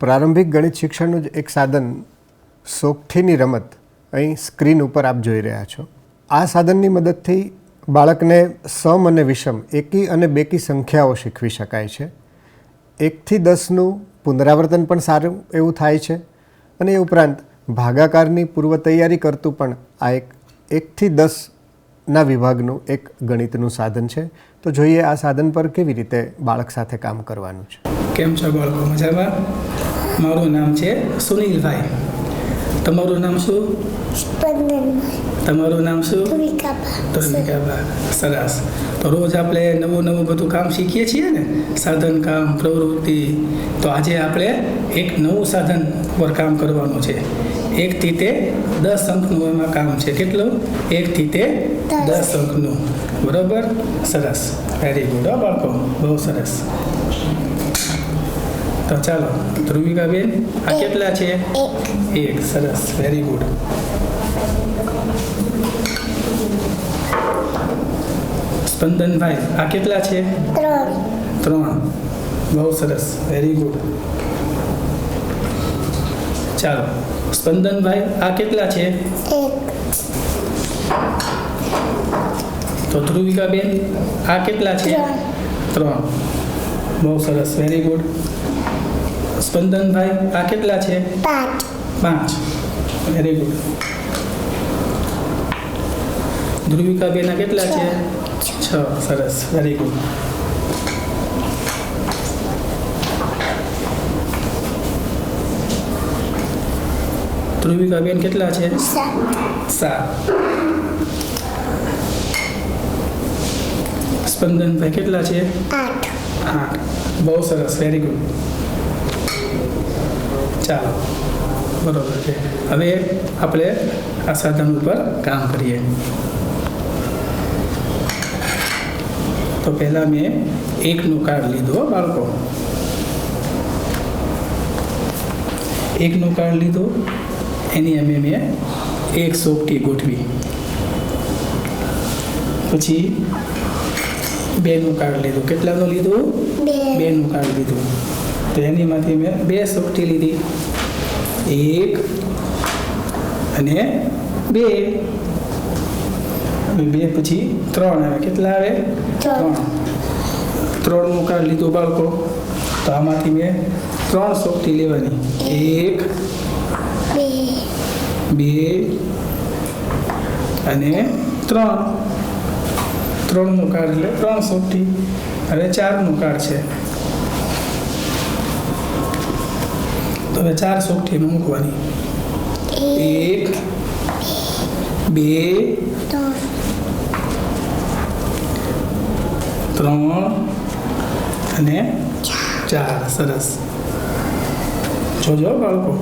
પ્રારંભિક ગણિત શિક્ષણનું જ એક સાધન સોગઠીની રમત. અહીં સ્ક્રીન ઉપર આપ જોઈ રહ્યા છો. આ સાધનની મદદથી બાળકને સમ અને વિષમ, એકી અને બેકી સંખ્યાઓ શીખવી શકાય છે. એકથી દસનું પુનરાવર્તન પણ સારું એવું થાય છે અને એ ઉપરાંત ભાગાકારની પૂર્વ તૈયારી કરતું પણ આ એક એકથી દસના વિભાગનું એક ગણિતનું સાધન છે. તો જોઈએ આ સાધન પર કેવી રીતે બાળક સાથે કામ કરવાનું છે. કેમ છો બાળકો? મજામાં? મારું નામ છે સુનિલભાઈ. તમારું નામ શું? તમારું નામ શું? ધર્મિકાબા સરસ. તો રોજ આપણે નવું નવું બધું કામ શીખીએ છીએ ને સાધન કામ પ્રવૃત્તિ તો આજે આપણે એક નવું સાધન પર કામ કરવાનું છે. એકથી તે દસ અંકનું એમાં કામ છે. કેટલું? એકથી તે. દસ. અંકનું. બરોબર? સરસ. વેરી ગુડ હો બાળકો. બહુ સરસ. તો ચાલો ધ્રુવિકાબેન આ કેટલા છે? એક. સરસ વેરી ગુડ સ્પંદનભાઈ આ કેટલા છે? ત્રણ. બહુ સરસ વેરી ગુડ ચાલો સ્પંદનભાઈ આ કેટલા છે? તો ધ્રુવિકાબેન આ કેટલા છે? ત્રણ. બહુ સરસ વેરી ગુડ સ્પંદનભાઈ આ કેટલા છે? પાંચ. પાંચ. વેરી ગુડ ધ્રુવિકાબેન કેટલા છે? છ. સરસ. વેરી ગુડ ધ્રુવિકાબેન કેટલા છે? સાત. સાત. સ્પંદનભાઈ કેટલા છે? આઠ. આઠ. બહુ સરસ. વેરી ગુડ ચાલો. બરોબર છે. હવે આપણે આ સાધન ઉપર કામ કરીએ. તો પહેલાં મેં એકનું કાર્ડ લીધું બાળકો. એકનું કાર્ડ લીધું. એની અમે મેં એક સોપટી ગોઠવી. પછી બેનું કાર્ડ લીધું. કેટલાનું લીધું? બે. બેનું કાર્ડ લીધું. તો એનીમાંથી મેં બે સોપટી લીધી. એક અને બે. બે પછી ત્રણ આવે. કેટલા આવે? ત્રણ. ત્રણનું કાર્ડ લીધું બાળકો. તો આમાંથી મેં ત્રણ સોપટી લેવાની. એક બે. અને ત્રણ. ત્રણનું કાર્ડ એટલે ત્રણ સોપટી હવે ચારનું કાર્ડ છે. હવે ચાર સોપટીમાં મૂકવાની એક બે ત્રણ અને ચાર. સરસ. જોજો બાળકો.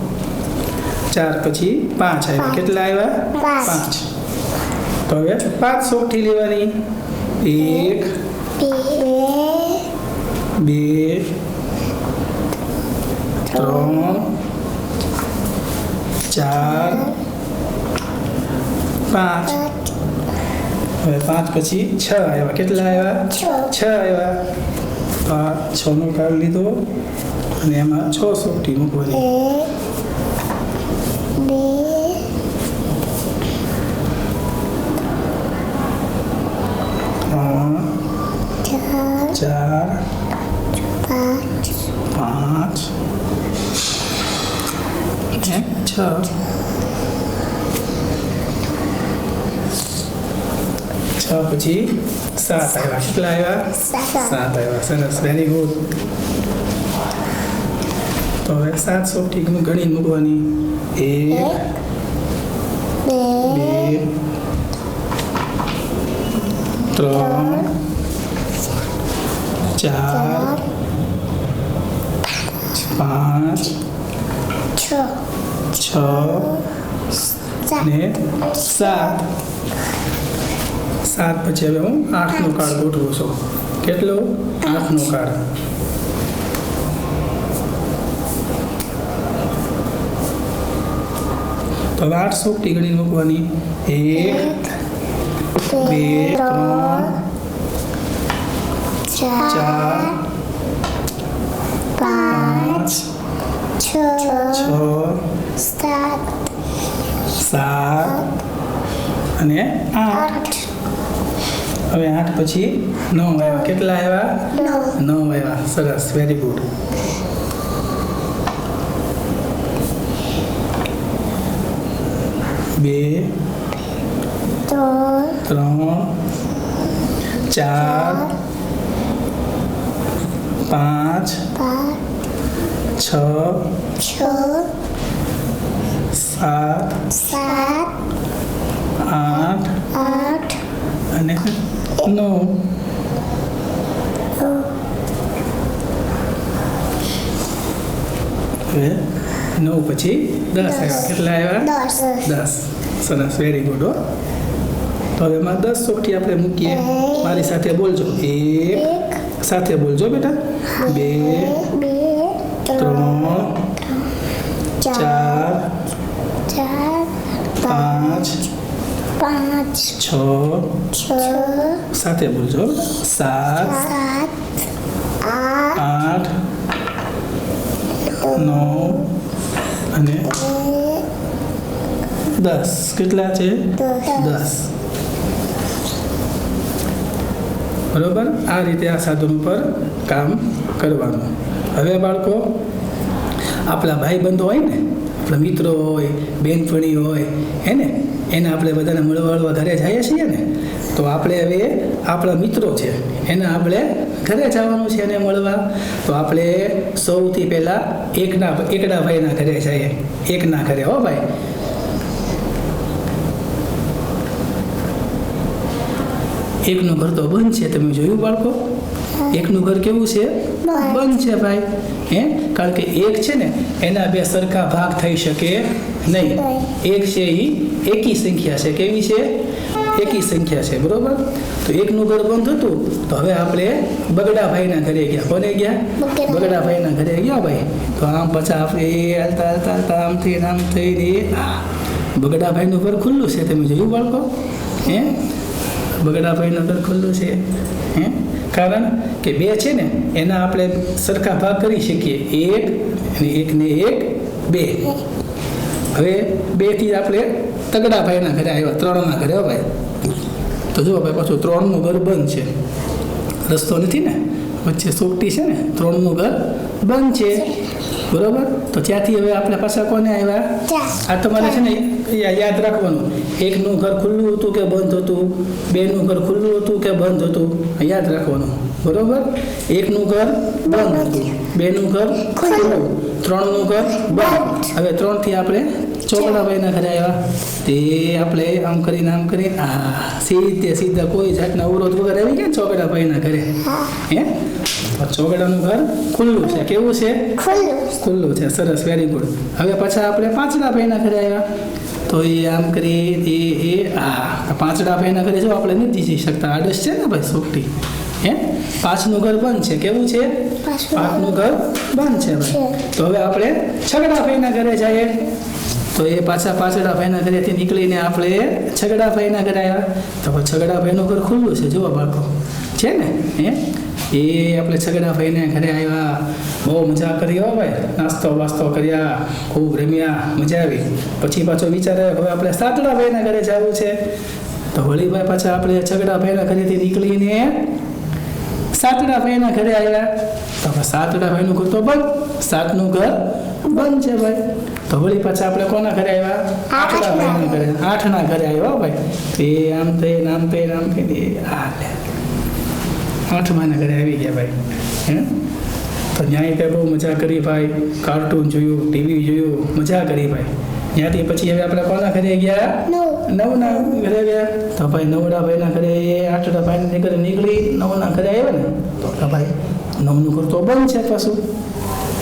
ચાર પછી પાંચ આવ્યા. કેટલા આવ્યા? પાંચ. તો હવે પાંચ સોપટી લેવાની. એક બે ત્રણ ચાર પાંચ. હવે પાંચ પછી છ આવ્યા. કેટલા આવ્યા? છ. આવ્યા. તો આ છનો કાર્ડ લીધો અને એમાં છ સોટી મૂકવાની. ત્રણ ચાર પાંચ અને છ પછી સાત આવ્યા. કેટલા આવ્યા? સાત આવ્યા. સરસ વેરી ગુડ તો હવે સાત સોપટી ગણી મૂકવાની. એક બે ત્રણ ચાર પાંચ છ. છ ને સાત. સાત પછી હવે હું આઠનો કાર્ડ ગોઠવું છું. કેટલો? આઠનો કાર્ડ તો હવે આઠ સોપટી ગણી મૂકવાની. એક બે ત્રણ ચાર પાંચ છ સાત સાત અને આઠ. હવે આઠ પછી નવ આવ્યા. કેટલા આવ્યા? નવ. આવ્યા. સરસ. વેરી ગુડ બે ત્રણ ચાર પાંચ પાંચ છ છ સાત સાત આઠ આઠ અને નવ નવ પછી દસ આવ્યા કેટલા આવ્યા દસ સરસ વેરી ગુડ હો તો હવે એમાં દસ સોટી આપણે મૂકીએ મારી સાથે બોલજો એક સાથે બોલજો બેટા બે ત્રણ ચાર પાંચ. પાંચ. છ. છ. સાથે બોલજો. સાત. આઠ. નવ. અને દસ. કેટલા છે? દસ. બરોબર? આ રીતે આ સાધન ઉપર કામ કરવાનું. હવે બાળકો આપણા ભાઈબંધો હોય ને આપણા મિત્રો હોય બહેનપણી હોય, હે એને આપણે બધાને મળવા મળવા ઘરે જઈએ છીએ ને, તો આપણે હવે આપણા મિત્રો છે, એને આપણે ઘરે જવાનું છે એને મળવા. તો આપણે સૌથી પહેલાં એકના, એકડા ભાઈના ઘરે જઈએ. એકના ઘરે, હો ભાઈ. એકનું ઘર તો બંધ છે, તમે જોયું બાળકો? એકનું ઘર કેવું છે? બંધ. છે ભાઈ. હે? કારણ કે એક છે ને એના બે સરખા ભાગ થઈ શકે નહીં. એક છે એ એકી સંખ્યા છે. કેવી છે? એકી સંખ્યા છે. બરોબર? તો એકનું ઘર બંધ હતું તો હવે આપણે બગડા ભાઈના ઘરે ગયા. કોને ગયા? બગડા. બગડા ભાઈના ઘરે ગયા ભાઈ. તો આમ પછી આપણે એ હાલતા હાલતા હાલતા આમ થઈને આમ થઈને આ બગડા ભાઈનું ઘર ખુલ્લું છે. તમે જોયું બાળકો? હે? બગડા ભાઈનું ઘર ખુલ્લું છે. હે? કારણ કે બે છે ને એના આપણે સરખા ભાગ કરી શકીએ. એક અને એક ને એક બે. હવે બેથી આપણે તગડા ભાઈના ઘરે આવ્યા ત્રણના ઘરે ભાઈ. તો જુઓ ભાઈ પાછું ત્રણનું ઘર બંધ છે. રસ્તો નથી ને? વચ્ચે સોપટી છે ને ત્રણનું ઘર બંધ છે. બરોબર? તો ત્યાંથી હવે આપણે પાછા કોને આવ્યા? આ તમારે છે ને યાદ રાખવાનું. એકનું ઘર ખુલ્લું હતું કે બંધ હતું? બેનું ઘર ખુલ્લું હતું કે બંધ હતું? યાદ રાખવાનું. બરોબર? એકનું ઘર બંધ હતું. બેનું ઘર ખુલ્લું. ત્રણનું ઘર બંધ. હવે ત્રણથી આપણે ચોકડાભાઈના ઘરે આવ્યા. તે આપણે આમ કરીને આમ કરી આ સીધે સીધા કોઈ જાતના અવરોધ વગર આવી ગયા ચોકડાભાઈના ઘરે. હે. ચોકડાનું ઘર ખુલ્લું છે. કેવું છે? ખુલ્લું. ખુલ્લું છે. સરસ. વેરી ગુડ હવે પાછા આપણે પાંચડા ભાઈના ઘરે આવ્યા. તો એ આમ કરી એ એ આ પાંચડા ભાઈના ઘરે જો આપણે નથી જઈ શકતા. આડસ છે ને ભાઈ સોકટી હે? પાંચનું ઘર બંધ છે. કેવું છે? પાંચનું ઘર બંધ છે ભાઈ. તો હવે આપણે છગડા ભાઈના ઘરે જઈએ. તો એ પાછા પાછડા ભાઈના ઘરેથી નીકળીને આપણે છગડા ભાઈના ઘરે આવ્યા. તો છગડા ભાઈનું ઘર ખુલ્લું છે. જુઓ બાળકો. છે ને? હે? એ આપણે છગડા ભાઈને ઘરે આવ્યા. બહુ મજા કરી હો ભાઈ. નાસ્તો વાસ્તો કર્યા ખૂબ રમ્યા મજા આવી. પછી પાછો વિચાર હવે આપણે સાતડા ભાઈના ઘરે જવું છે. તો વળીભાઈ પાછા આપણે છગડા ભાઈના ઘરેથી નીકળીને સાતડા ભાઈના ઘરે આવ્યા. તો હવે સાતડા ભાઈનું ઘર તો બંધ. સાતનું ઘર બંધ છે ભાઈ. તો વળી પાછા આપણે કોના ઘરે આવ્યા? આઠડા ભાઈના ઘરે. આઠના ઘરે આવ્યા ભાઈ. તે આમ તે નામ તે નામ તે આ લે આઠમાના ઘરે આવી ગયા ભાઈ હે? તો ન્યાય તે બહુ મજા કરી ભાઈ કાર્ટૂન જોયું ટીવી જોયું મજા કરી ભાઈ. ત્યાંથી પછી હવે આપણે કોના ઘરે ગયા? નવ. નવના ઘરે ગયા? તો ભાઈ નવડા ભાઈના ઘરે આઠડા ભાઈના ઘરે નીકળી નવના ઘરે આવ્યા ને? તો કે ભાઈ નવનું ઘર તો બંધ છે પાછું.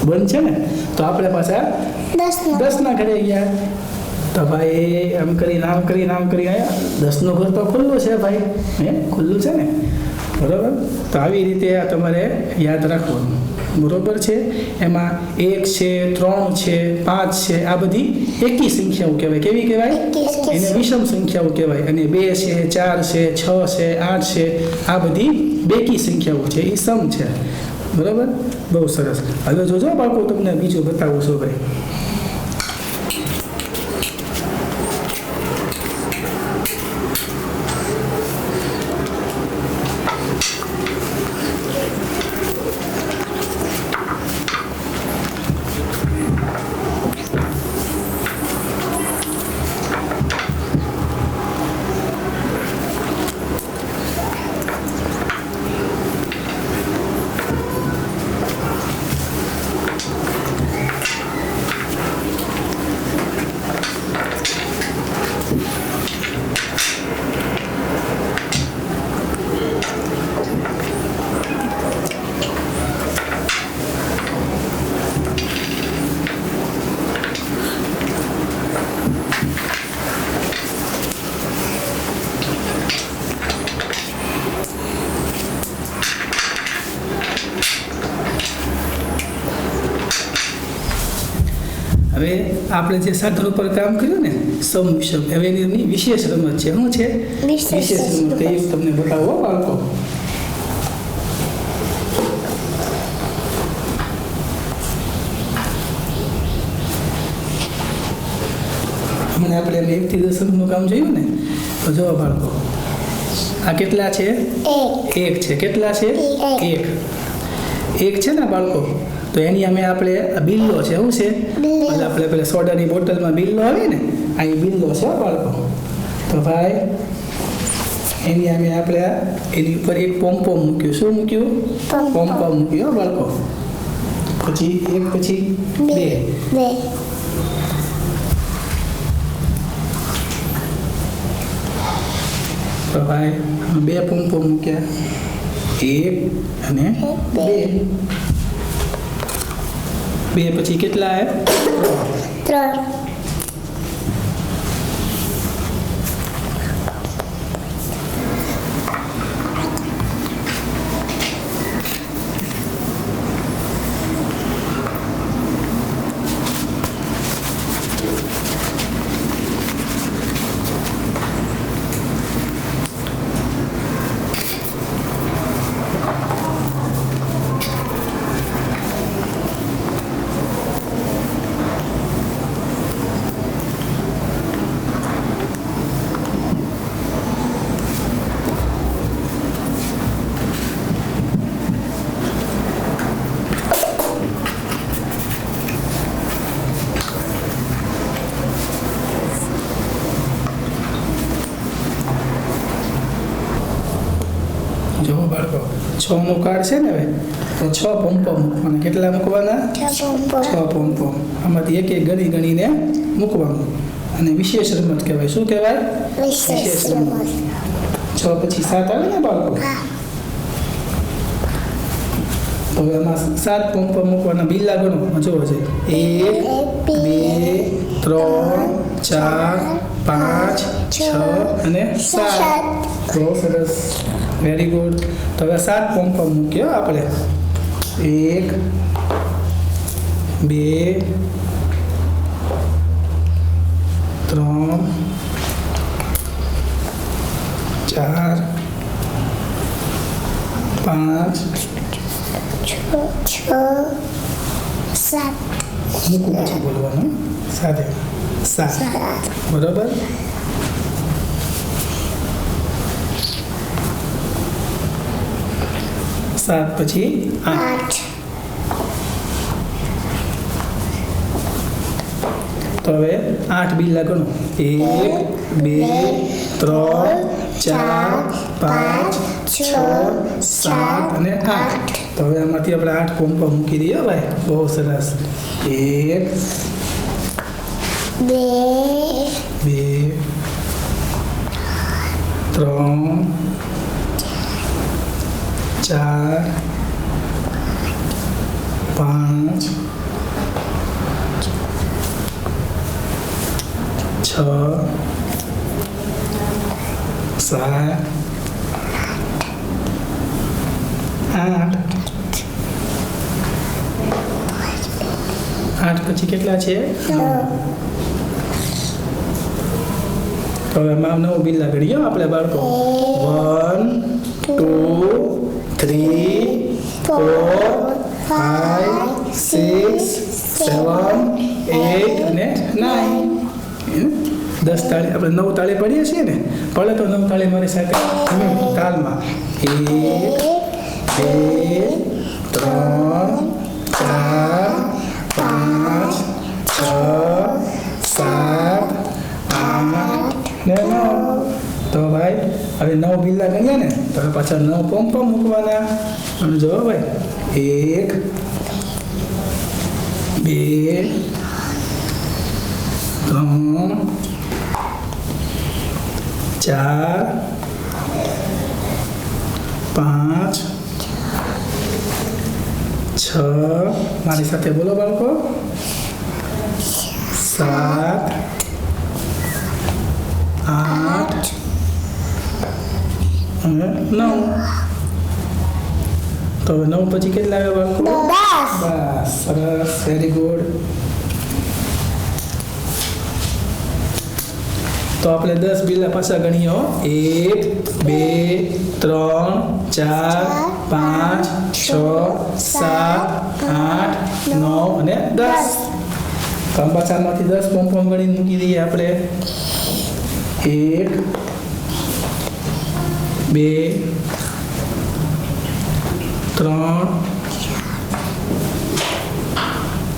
બંધ છે ને? તો આપણે પાછા દસ નો દસના ઘરે ગયા. તો ભાઈ આમ કરીને આમ કરીને આમ કરી આવ્યા દસનું ઘર તો ખુલ્લું છે ભાઈ હે? ખુલ્લું છે ને? બરાબર? તો આવી રીતે આ તમારે યાદ રાખવાનું. બરોબર છે? એમાં એક છે ત્રણ છે પાંચ છે આ બધી એકી સંખ્યાઓ કહેવાય. કેવી કહેવાય? એને વિષમ સંખ્યાઓ કહેવાય. અને બે છે ચાર છે છ છે આઠ છે આ બધી બેકી સંખ્યાઓ છે. એ સમ છે. બરાબર? બહુ સરસ. હવે જોજો બાળકો તમને બીજું બતાવું છું ભાઈ હવે આપણે જે સાધન ઉપર કામ કર્યું ને સમ વિષમ હવે એની વિશેષ રમત છે. શું છે? વિશેષ રમત. એ તમને બતાવો બાળકો? હમણાં આપણે એકથી દસ રમતનું કામ જોયું ને તો જો બાળકો. આ કેટલા છે? એક. છે. કેટલા છે. એક. એક છે ને બાળકો? તો એની અમે આપણે બિલ્લો છે શું છે. એટલે આપણે પેલા સોડાની બોટલમાં બિલ્લો આવે ને આ બિલ્લો છે બાળકો. તો ભાઈ એની અમે આપણે એની ઉપર એક પોમ્પો મૂક્યું. શું મૂક્યું? પોમ્પો. મૂક્યું બાળકો. પછી એક પછી બે. બે. તો ભાઈ બે પોમ્પો મૂક્યા. એક અને બે. બે પછી કેટલા આવ્યા ત્રણ જો બાળકો છ નો કાર્ડ છે ને હવે? તો છ પંપો મૂકવાના કેટલા મૂકવાના? છ પંપો આમાંથી એક એક ગણી ગણીને મૂકવાનું. અને વિશેષ રમત કહેવાય. શું કહેવાય? વિશેષ રમત. છ પછી સાત આવે ને બાળકો? તો એમાં સાત પંપો મૂકવાના બિલ્લા ગણો. જોવો છે. એક બે ત્રણ ચાર પાંચ છ અને સાત. બહુ સરસ. વેરી ગુડ તો હવે સાત પંપો મૂક્યો આપણે એક બે ત્રણ ચાર પાંચ છ છ સાત મૂકું પછી બોલવાનું સાથે સાત સાત બરાબર સાત પછી આઠ આઠ તો હવે આઠ બિલ્લા ગણો એક બે ત્રણ ચાર પાંચ છ સાત અને આઠ તો હવે આમાંથી આપણે આઠ પંપો મૂકી દઈએ હો ભાઈ બહુ સરસ એક બે બે ત્રણ ચાર પાંચ છ સાત આઠ. આઠ પછી કેટલા છે? હવે આમાં નવ બિલ્લા ઘડીએ આપણે બાળકો. One two three four, five, six seven eight અને નાઇન દસ તાળી આપણે નવ તાળી પડીએ છીએ ને પડે તો નવ તાળી મારી સાથે તાલમાં એક બે ત્રણ ચાર પાંચ છ સાત આઠ ને નવ તો ભાઈ, હવે નવ બિલ્લા ગણ્યા ને, તો હવે પાછા નવ પંપ મૂકવાના. અને જો ભાઈ, એક, બે, ત્રણ, ચાર, પાંચ, છ, મારી સાથે બોલો બાળકો. સાત, આઠ નવ. તો હવે નવ પછી કેટલા આવ્યા બાળકો બસ સરસ વેરી ગુડ તો આપણે દસ બિલ્લા પાછા ગણીએ એક બે ત્રણ ચાર પાંચ છ સાત આઠ નવ અને દસ. તો દસ પોંપોમ ગણી મૂકી દઈએ આપણે. એક બે ત્રણ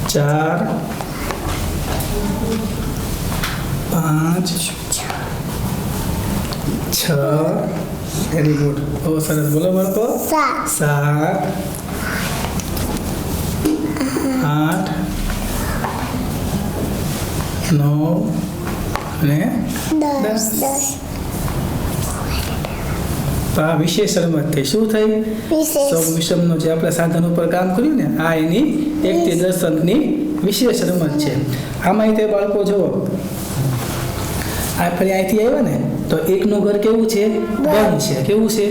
ચાર પાંચ છ. વેરી ગુડ બહુ સરસ. બોલો બાળકો. સાત. આઠ. નવ. અને દસ. દસ. આ વિશેષ રમત થઈ. શું થઈ? સૌ વિષમનો જે આપણે સાધન ઉપર કામ કર્યું ને આ એની એકથી દસ અંકની વિશેષ રમત છે. આમાં તે બાળકો જુઓ. આ ફરી અહીંથી આવ્યા ને તો એકનું ઘર કેવું છે? બંધ છે. કેવું છે?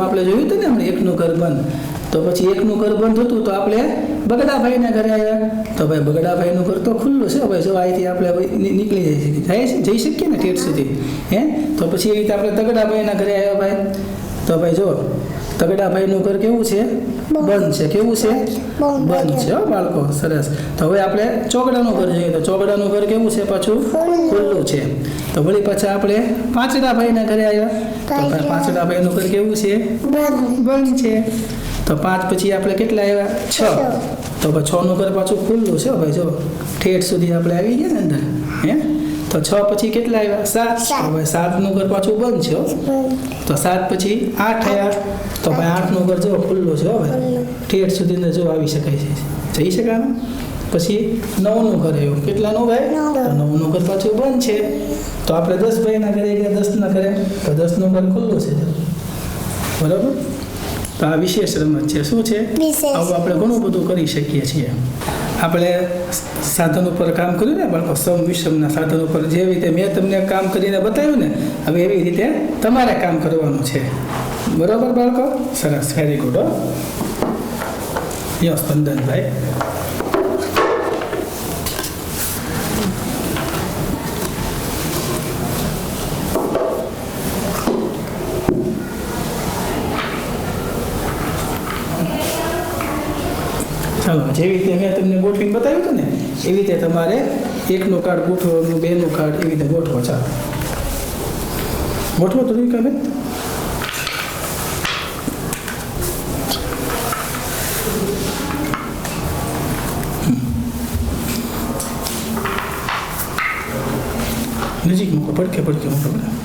આપણે જોયું હતું ને એકનું ઘર બંધ. તો પછી એકનું ઘર બંધ હતું તો આપણે બગડાભાઈના ઘરે આવ્યા. તો ભાઈ બગડાભાઈનું ઘર તો ખુલ્લું છે ભાઈ જો અહીંથી આપણે નીકળી જઈ શકીએ જાય જઈ શકીએ ને ઠેઠ સુધી હે? તો પછી એ રીતે આપણે તગડાભાઈના ઘરે આવ્યા ભાઈ. તો ભાઈ જો તગડાભાઈનું ઘર કેવું છે? બંધ. છે. કેવું છે? બંધ. છે હો બાળકો. સરસ. તો હવે આપણે ચોકડાનું ઘર જોઈએ. તો ચોકડાનું ઘર કેવું છે પાછું? ખુલ્લું. છે. તો વળી પાછા આપણે પાંચડાભાઈના ઘરે આવ્યા. તો ભાઈ પાંચડાભાઈનું ઘર કેવું છે? બંધ છે. તો પાંચ પછી આપણે કેટલા આવ્યા? છ. તો છ નું ઘર પાછું ખુલ્લું છે ભાઈ જો. ઠેઠ સુધી આપણે આવી ગયા ને અંદર હે? તો છ પછી કેટલા આવ્યા? સાત. સાત. નું ઘર પાછું બંધ છે તો સાત પછી આઠ આવ્યા. તો ભાઈ આઠનું ઘર જો ખુલ્લું છે હવે ઠેઠ સુધી અંદર જો આવી શકાય છે. જઈ શકાય ને? પછી નવનું ઘર આવ્યું. કેટલાનું ભાઈ? નવનું ઘર પાછું બંધ છે. તો આપણે દસ ભાઈના ઘરે ગયા દસના ઘરે. તો દસનું ઘર ખુલ્લું છે. બરાબર? તો આ વિશેષ રમત છે. શું છે? આવું આપણે ઘણું બધું કરી શકીએ છીએ. આપણે સાધન ઉપર કામ કર્યું ને બાળકો સમ વિષમના સાધન ઉપર જેવી રીતે મેં તમને કામ કરીને બતાવ્યું ને હવે એવી રીતે તમારે કામ કરવાનું છે. બરાબર બાળકો? સરસ વેરી ગુડ હો. યો સ્પંદનભાઈ ચાલો જેવી રીતે મેં તમને ગોઠવીને બતાવ્યું હતું ને, એવી રીતે તમારે એકનું કાર્ડ ગોઠવવાનું, બેનું કાર્ડ એવી રીતે ગોઠવો. ચાલો. ગોઠવો તો કમે નજીક મૂકો પડકે પડકે મૂકો બધા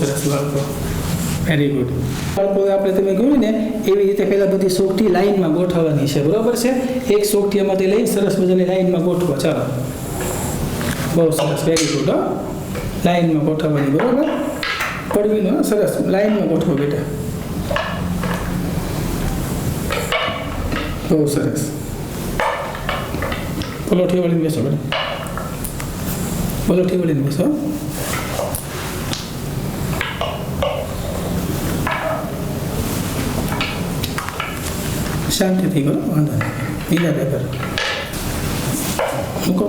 સરસ બાળકો વેરી ગુડ બાળકો આપણે તમે કહ્યું ને એવી રીતે પહેલાં બધી સોગઠી લાઈનમાં ગોઠવવાની છે. બરાબર છે? એક સોગઠી એમાંથી લઈ સરસ મજાની લાઇનમાં ગોઠવો. ચાલો. બહુ સરસ. વેરી ગુડ હો. લાઇનમાં ગોઠવવાની, બરાબર? પડવીનો સરસ. લાઇનમાં ગોઠવો બેટા. બહુ સરસ. પલોઠી વળીને બેસો બેટા. પલોઠી વળીને બેસો શાંતિથી કરો વાંધો નહીં. બીજા પેપર. મૂકો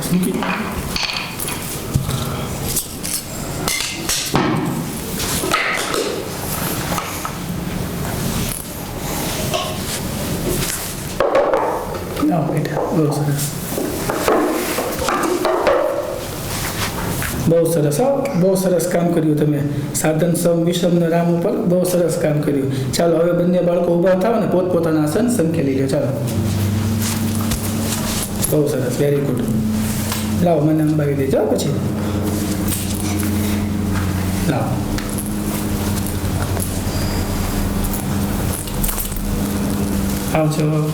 બસ મૂકી દો. આવો બેટા બહુ સરસ, હો. બહુ સરસ કામ કર્યું તમે. સાધન સમ વિષમ ને રામ ઉપર બહુ સરસ કામ કર્યું. ચાલો, હવે બંને બાળકો ઊભા થાવ ને પોતપોતાના આસન સંકેલી લો ચાલો. બહુ સરસ વેરી ગુડ લાવો, મને અંબાવી દેજો પછી. લાવો. આવજો.